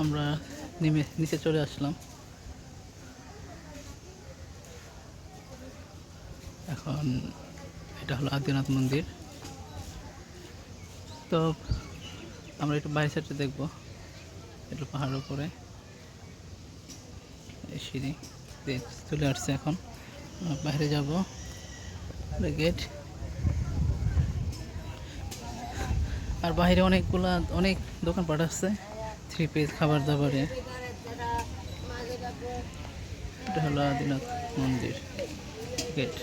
আমরা নেমে নিচে চলে আসলাম। এখন এটা হলো আদিনাথ মন্দির। তো আমরা একটু বাইরে সাইডে দেখব, একটু পাহাড়ের উপরে। সিঁড়ি চলে আসছে এখন। বাইরে যাব। গেট আর বাইরে অনেকগুলা, অনেক দোকানপাট আছে। থ্রি পিস খাবার দাবারের এটা হলো আদিনাথ মন্দির। গেট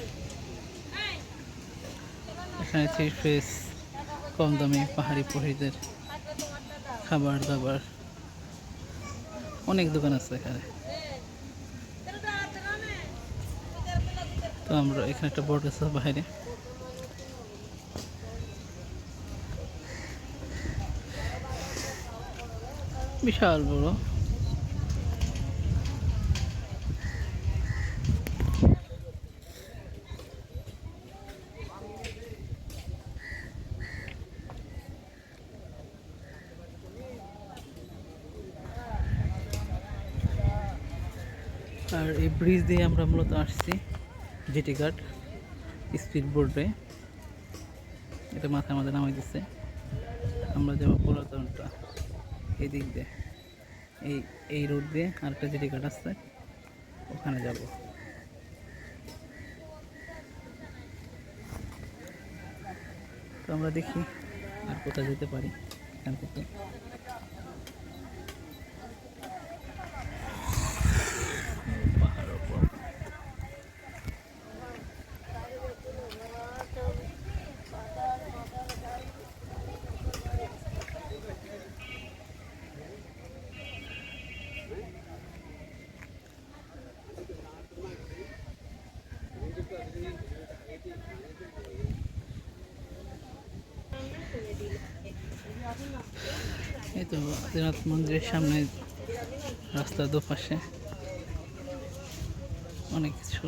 এখানে থ্রি পিস কম দামে পাহাড়ি পহিদের খাবার দাবার। অনেক দোকান আছে এখানে। তো আমরা এখানে একটা বোর্ড আছে বাইরে বিশাল বড়। আর এই ব্রিজ দিয়ে আমরা মূলত আসছি জিটি ঘাট স্পিড বোর্ডে এটা মাথায় আমাদের নামাই দিচ্ছে আমরা যাব পুরাতনটা। এই দিক দিয়ে, এই এই রোড দিয়ে আরেকটা যেটি ঘাট আসছে ওখানে যাব। তো আমরা দেখি আর কোথায় যেতে পারি, এখান থেকে। তো আদিনাথ মন্দিরের সামনে রাস্তার দুপাশে অনেক কিছু।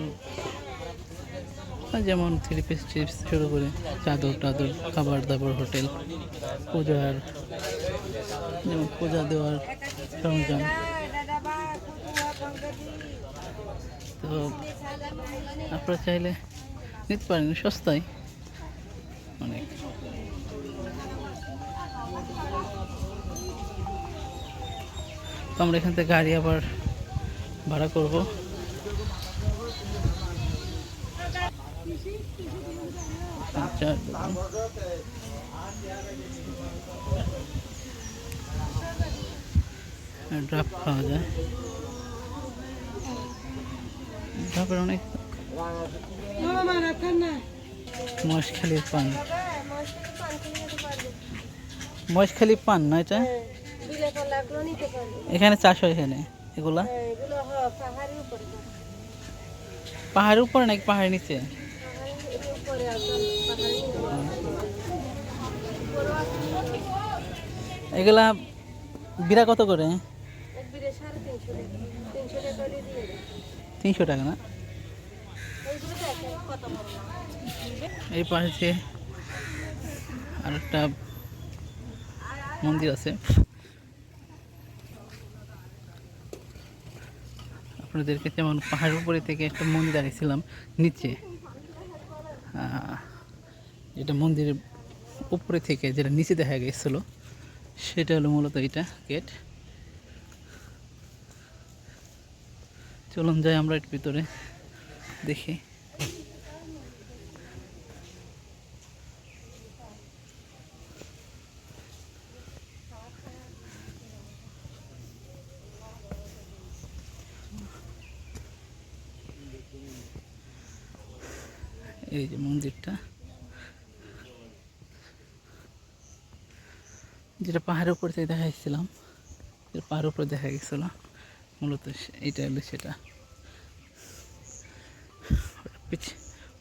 যেমন থ্রি পিস চিপস শুরু করে চাদর টাদর, খাবার দাবার, হোটেল পূজার যেমন পূজা দেওয়ার সরঞ্জাম। তো আপনারা চাইলে নিতে পারেন, সস্তায়। অনেক। তো আমরা এখান থেকে গাড়ি আবার ভাড়া করব। আর খাওয়া যায়। ড্রাফের অনেক মহেশখালীর পান। মহেশখালী পান না এটা? এখানে চাষ হয় এখানে এগুলা? পাহাড়ের উপরে নাকি পাহাড়ের নিচে? এগুলা বিরা কত করে? তিনশো টাকা না? এই পাশে আর একটা মন্দির আছে। আপনাদেরকে যেমন পাহাড়ের উপরে থেকে একটা মন্দির দাঁড়িয়েছিলাম নিচে। যেটা মন্দিরের উপরে থেকে যেটা নিচে দেখা গেছিল, সেটা হলো মূলত এটা গেট। চলুন যাই আমরা এর ভিতরে দেখি। এই যে মন্দিরটা। যেটা পাহাড়ের উপর থেকে দেখা গেছিলাম পাহাড়ের উপর দেখা গেছিল। মূলত এইটা হলো সেটা।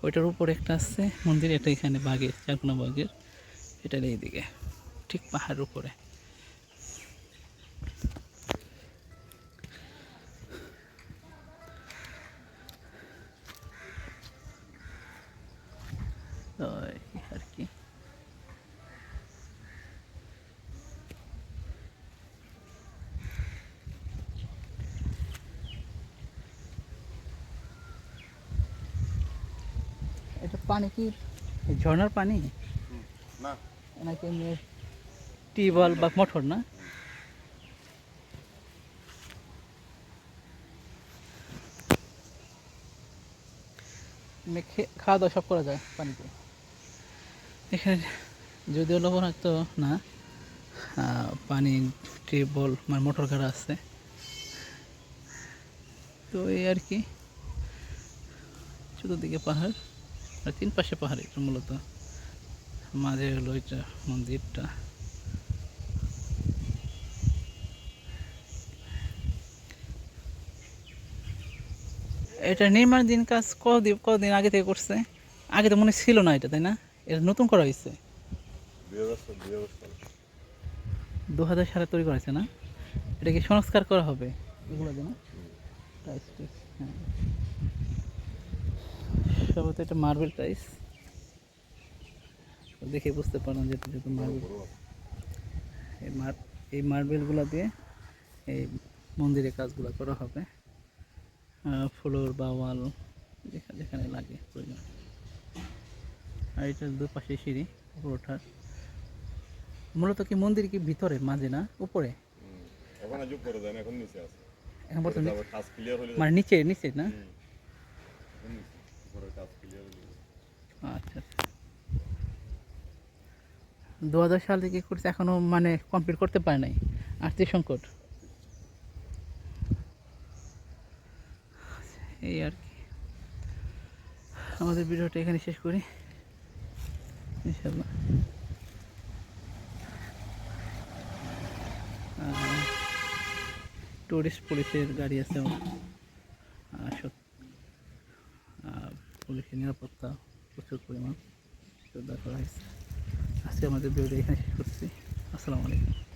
ওইটার উপর একটা আছে মন্দির, এটা এখানে বাঘের, চারকোনা বাঘের। এটার এইদিকে, ঠিক পাহাড়ের উপরে তো এই আর কি এটা পানি কি? এই ঝর্ণার পানি? না। নাকি টিউবওয়েল বা মোটর না? খাওয়া দাওয়া সব করা যায় পানিতে? এখানে যদিও লবণাক্ত না পানি টিউবওয়েল মানে মোটর গাড়া আছে। তো এই আর কি। চতুর্দিকে পাহাড়। আর তিন পাশে পাহাড় এটা মূলত। মাঝে হলো এটা মন্দিরটা। এটা নির্মাণ দিন কাজ কদিন কদিন আগে থেকে করছে। আগে তো মনে ছিল না এটা তাই না? এটা নতুন করা হয়েছে। দু হাজার সালে তৈরি করা হয়েছে না? এটা কি সংস্কার করা হবে? এগুলো না টাইস টাইস হ্যাঁ। সম্ভবত এটা মার্বেল টাইস দেখে বুঝতে পারলাম যে এটা যেহেতু মার্বেল। এই মার এই মার্বেলগুলো দিয়ে এই মন্দিরের কাজগুলো করা হবে। ফ্লোর বা ওয়াল যেখানে লাগে প্রয়োজন। আর এটার দুপাশে সিঁড়ি উপর ওঠার। মূলত কি মন্দির কি ভিতরে মাঝে না উপরে? এখন বর্তমানে মানে নিচে নিচে না? আচ্ছা আচ্ছা। দু হাজার সাল থেকে করছে এখনও মানে কমপ্লিট করতে পারে নাই। আর্থিক সংকট। এই আর কি। আমাদের ভিডিওটা এখানে শেষ করি। ইনশাল্লাহ টুরিস্ট পুলিশের গাড়ি আছে আর সত- আহ, পুলিশের নিরাপত্তা প্রচুর পরিমাণ। জোরদার করা হয়েছে। আজকে আমাদের ভিডিওটা এখানে শেষ করছি। আসসালামু আলাইকুম।